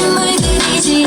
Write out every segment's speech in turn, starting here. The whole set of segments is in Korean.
달콤하게 물들이지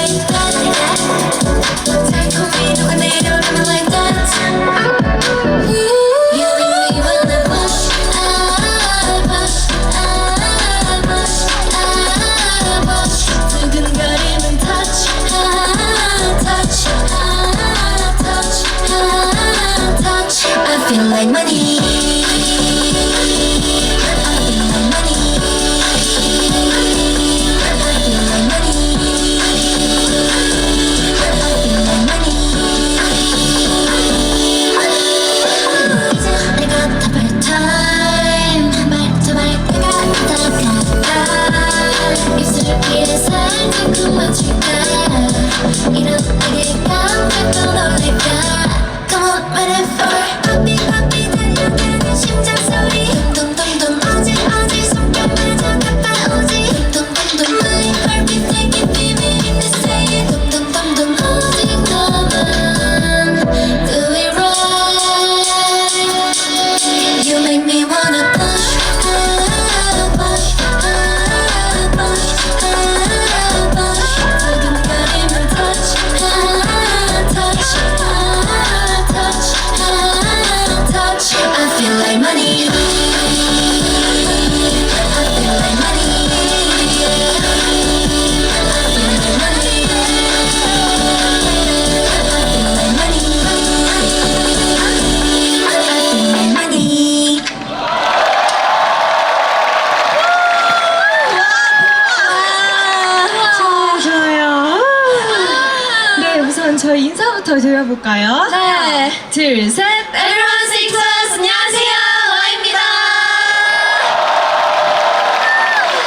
둘, 셋. Everyone say to us 안녕하세요 와입니다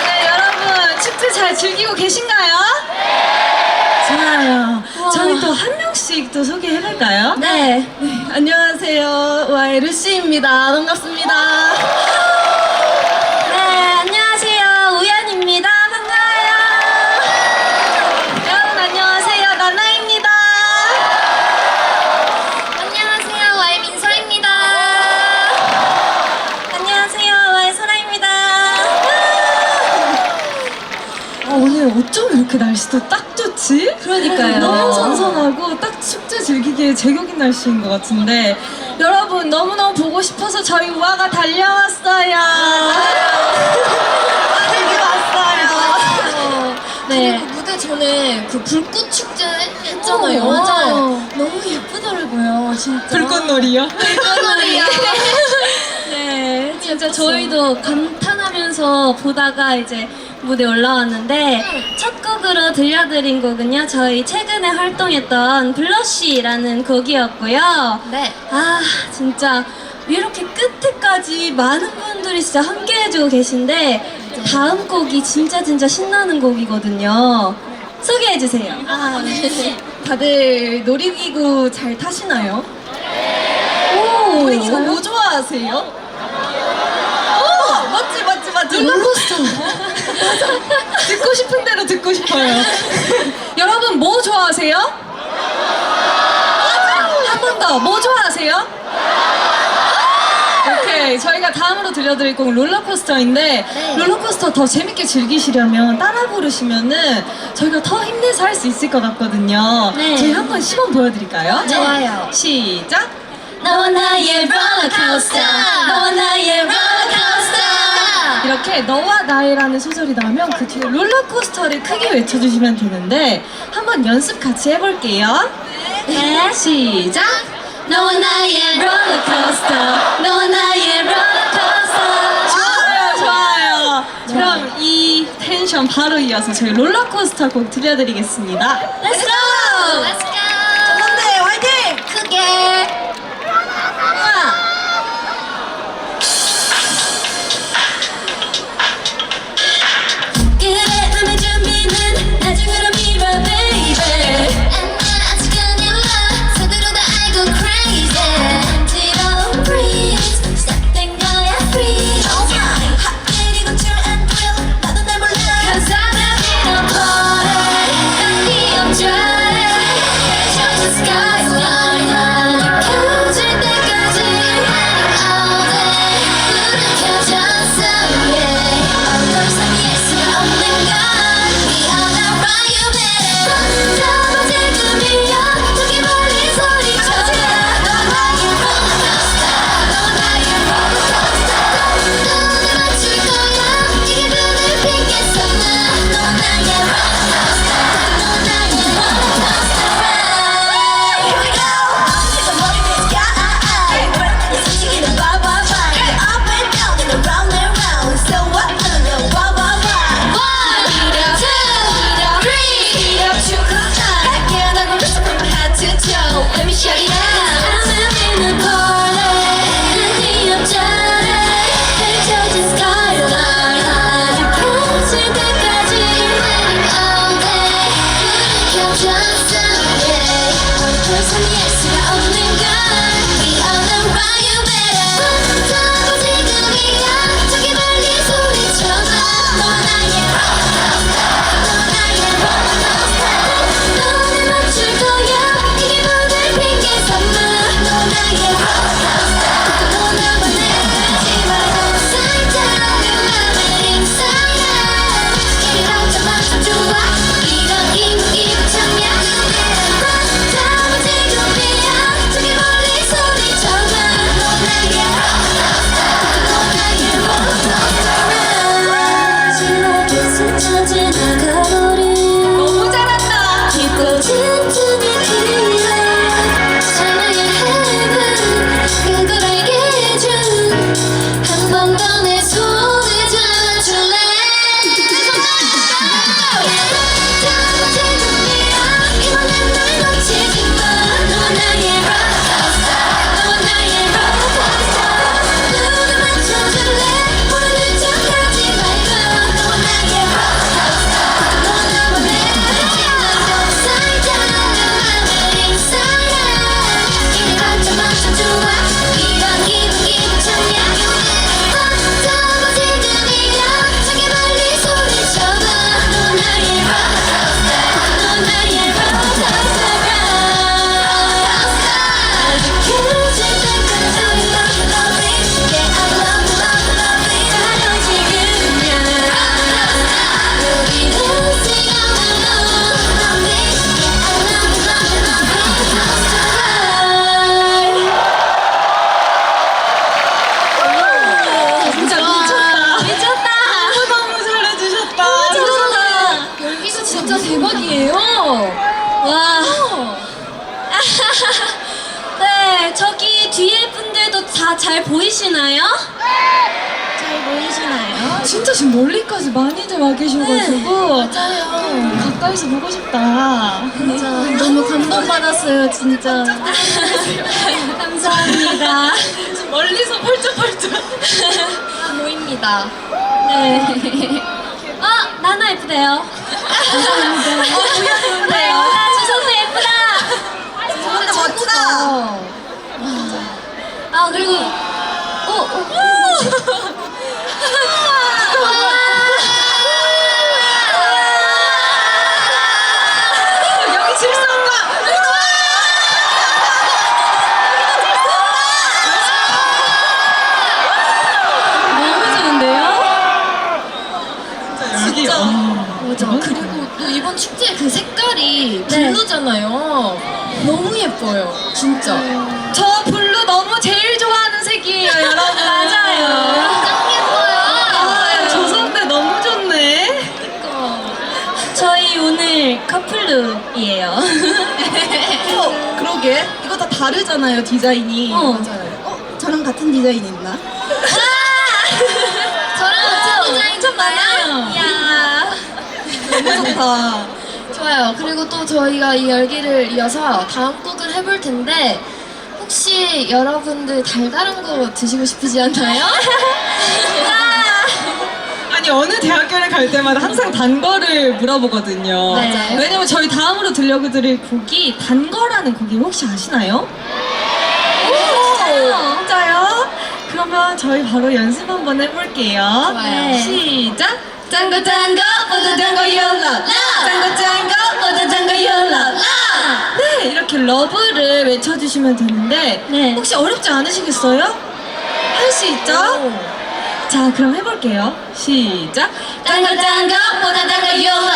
네, 여러분 축제 잘 즐기고 계신가요? 좋아요. 저희 또 한 명씩 또 소개해볼까요? 네 안녕하세요. 와이 루시입니다. 반갑습니다. 이렇게 날씨도 딱 좋지? 그러니까요. 너무 선선하고 딱 축제 즐기기에 제격인 날씨인 것 같은데 여러분 너무너무 보고 싶어서 저희 우아가 달려왔어요. 여기 왔어요. 네 무대 전에 그 불꽃 축제 했잖아요 어, 맞아요. 너무 예쁘더라고요 진짜 불꽃놀이요? 불꽃놀이요 네 진짜 저희도 감탄하면서 보다가 이제 무대 올라왔는데 첫 곡으로 들려드린 곡은요 저희 최근에 활동했던 블러쉬라는 곡이었고요 네. 아 진짜 이렇게 끝에까지 많은 분들이 진짜 함께 해주고 계신데 다음 곡이 진짜 진짜 신나는 곡이거든요 소개해주세요 아, 네. 다들 놀이기구 잘 타시나요? 오 놀이기구 뭐 좋아하세요? 롤러코스터 듣고 싶은 대로 듣고 싶어요 여러분 뭐 좋아하세요? 한 번 더 뭐 좋아하세요? 오케이 저희가 다음으로 들려드릴 곡은 롤러코스터인데 롤러코스터 더 재밌게 즐기시려면 따라 부르시면은 저희가 더 힘내서 할 수 있을 것 같거든요 네. 저희 한번 시범 보여드릴까요? 좋아요. 시작 너와 나의 롤러코스터 너와 나의 롤러코스터 이렇게 너와 나이라는 소절이 나오면 그 뒤에 롤러코스터를 크게 외쳐주시면 되는데 한번 연습 같이 해볼게요. 네, 시작! 너와 나의 롤러코스터 너와 나의 롤러코스터 좋아요, 좋아요. 네. 그럼 이 텐션 바로 이어서 저희 롤러코스터 곡 들려드리겠습니다. Let's go! 잘 보이시나요? 잘 보이시나요? 아, 진짜 지금 멀리까지 많이들 와 계셔가지고 네, 맞아요. 가까이서 보고 싶다. 진짜 너무 감동받았어요, 진짜. 감사합니다. 멀리서 펄쩍펄쩍 다 보입니다. 네. 아, 나나 예쁘대요. 감사합니다. 어, 보여 보는데요. 주성도 예쁘다. 아, 진짜 아, 멋지다. 아 그리고 어, 어. 여기 아, 그리고 또 이번 축제 그 색깔이 네. 블루잖아요. 너무 예뻐요. 진짜. 다르잖아요 디자인이. 어. 맞아요. 어? 저랑 같은 디자인 있나? 아! 저랑 같은 어. 디자인 좀 많아요. 이야. 너무 좋다. 좋아요. 그리고 또 저희가 이 열기를 이어서 다음 곡을 해볼 텐데 혹시 여러분들 달달한 거 드시고 싶으지 않나요? 아니 어느 대학교를 갈 때마다 항상 단거를 물어보거든요. 네. 맞아요. 왜냐면 저희 다음으로 들려드릴 곡이 단거라는 곡이 혹시 아시나요? 오, 진짜요? 그러면 저희 바로 연습 한번 해볼게요. 좋아요. 네. 시작. 짱구 짱거 모두 짱구 율러 짱구 짱구 모두 짱구 율러 네 이렇게 러브를 외쳐주시면 되는데 네. 혹시 어렵지 않으시겠어요? 할 수 있죠? 오. 자 그럼 해볼게요 시작 짱가 짱가 보다 짱가 요라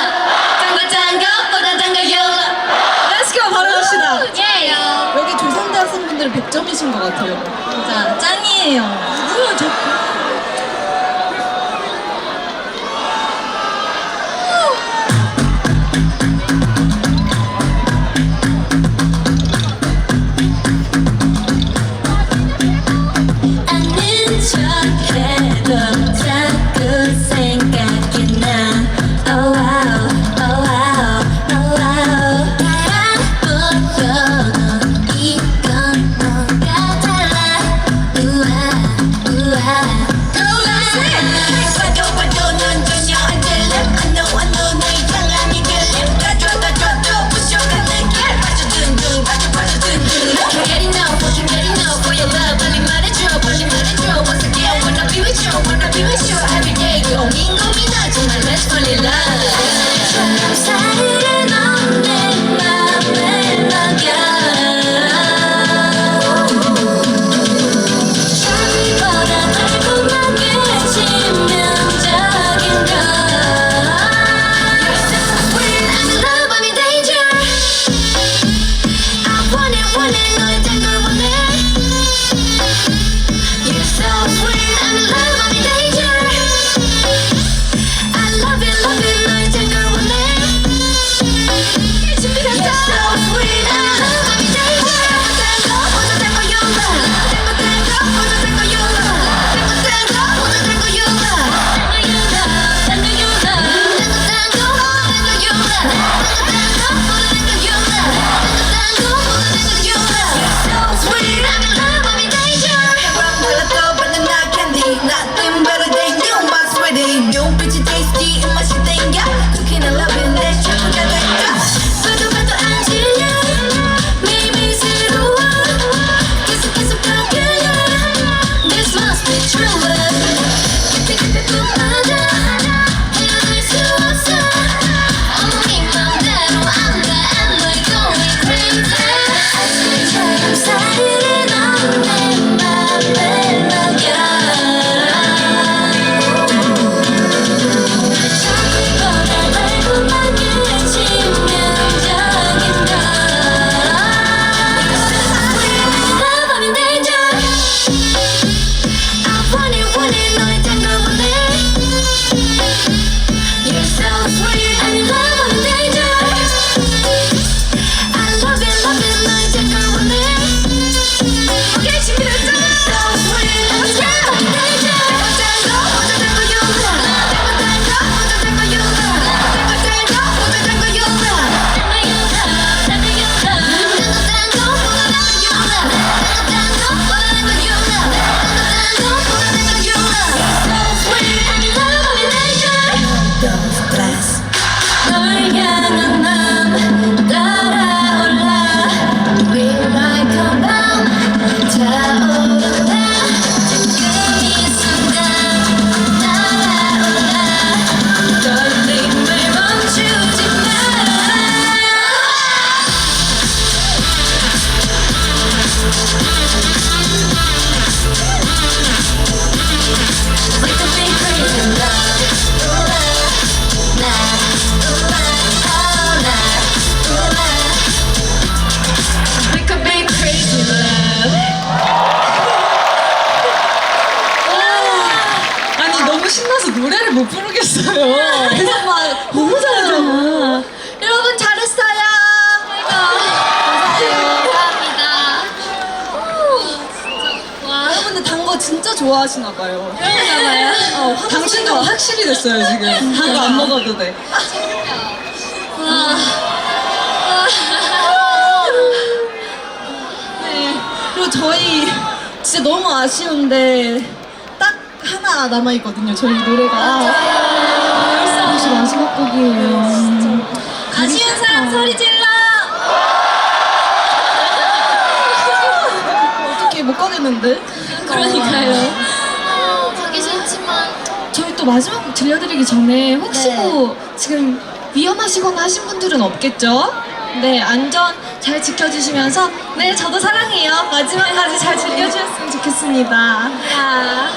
짱가 짱가 보다 짱가 요라 Let's 바로 갑시다 예요 여기 조선대 학생분들 100점이신 것 같아요 진짜 짱이에요 누구야 저 lonely night and know. 하시나 봐요. 그런가봐요. 어, 당신도 확실히 됐어요 지금. 단거안 먹어도 돼. 네. 그리고 저희 진짜 너무 아쉬운데 딱 하나 남아 있거든요. 저희 노래가. 벌써 마지막 곡이에요. 아쉬운 사람 소리 질러! 어떻게 못 가겠는데? 그러니까요. 어, 가기 싫지만 저희 또 마지막 곡 들려드리기 전에 혹시 네. 뭐 지금 위험하시거나 하신 분들은 없겠죠? 네, 안전 잘 지켜주시면서 네, 저도 사랑해요. 마지막까지 잘 즐겨주셨으면 좋겠습니다. 아,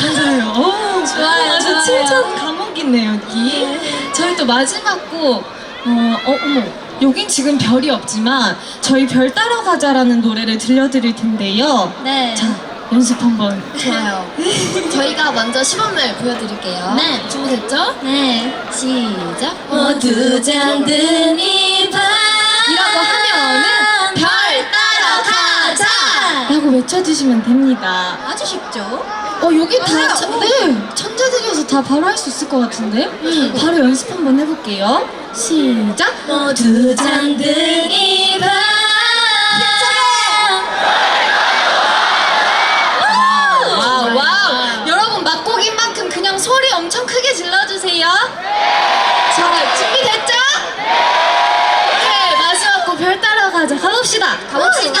감사해요. 오, 좋아요, 아주 좋아요. 7천 감옥이네요, 여기. 저희 또 마지막 곡, 어, 어, 어머. 여긴 지금 별이 없지만 저희 별 따라가자라는 노래를 들려드릴 텐데요. 네. 자, 연습 한번. 좋아요. 저희가 먼저 시범을 보여드릴게요. 네. 준비됐죠? 네. 시작. 모두 잠든 이 밤 이라고 하면은 별 따러 가자. 라고 외쳐주시면 됩니다. 아주 쉽죠? 어, 여기 다, 맞아요. 천, 네, 천재들이어서 다 바로 할 수 있을 것 같은데? 바로 연습 한번 해볼게요. 시작! 모두 잠든 이밤 와우, 와우! 여러분, 막곡인 만큼 그냥 소리 엄청 크게 질러주세요. 자, 준비됐죠? 네, 마지막 곡 별 따라 가자. 가봅시다. 가봅시다.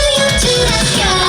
Yeah.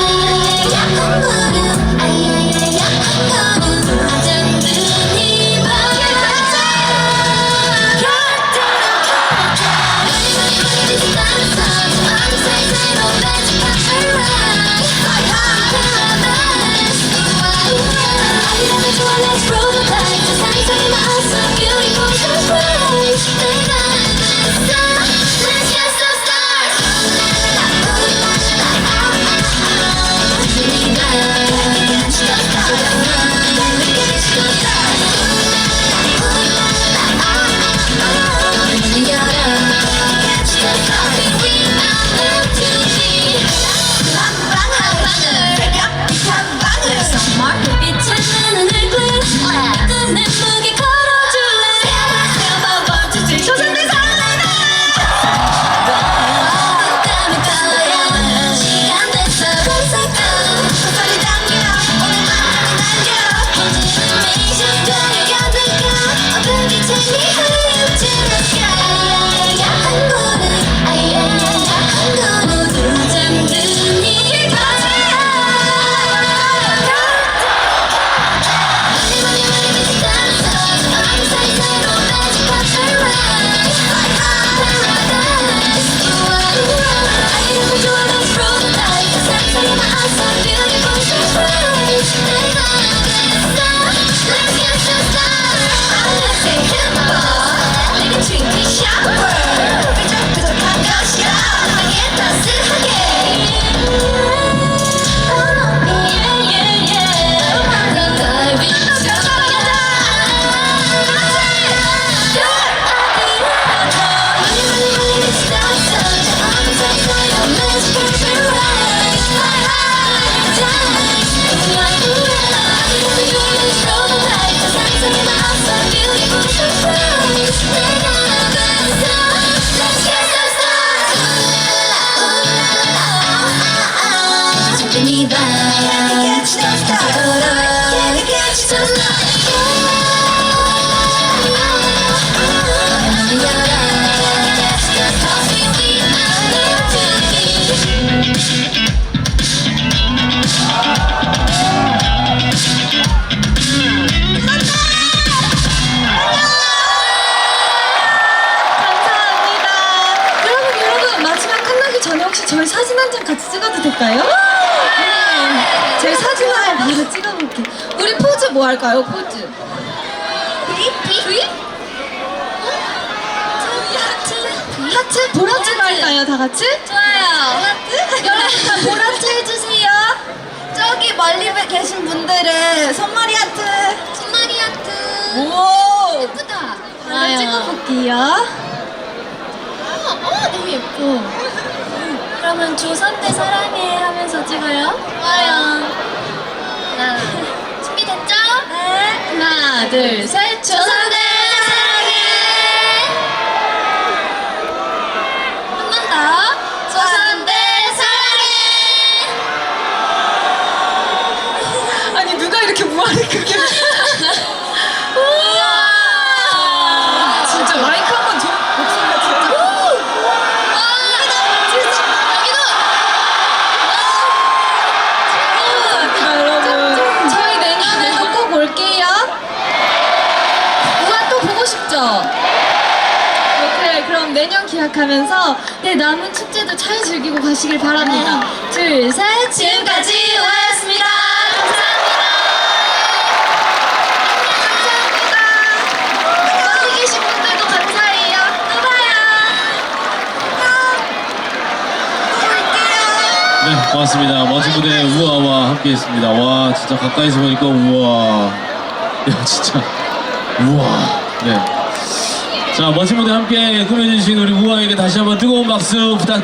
될까요? 네. 저희 사진 하나 바로 찍어볼게요. 우리 포즈 뭐 할까요? 포즈. 하트? 하트? 보라트 할까요? 다 같이? 좋아요. 여러분 다 보라트 해주세요. 저기 멀리 계신 분들은 손머리 하트. 손머리 하트. 오. 예쁘다. 하나 찍어볼게요. 어, 어, 너무 예뻐. 그러면 조선대 사랑해 하면서 찍어요. 좋아요. 하나. 준비됐죠? 네. 하나, 둘, 셋. 조선대 기약하면서 네 남은 축제도 잘 즐기고 가시길 바랍니다 둘 셋 지금까지 오하였습니다 네, 고맙습니다. 멋진 무대 우아와 함께 했습니다. 와, 진짜 가까이서 보니까 우아. 야, 진짜 우아. 네. 자, 멋진 무대 함께 꾸며주신 우리 우아에게 다시 한번 뜨거운 박수 부탁드립니다.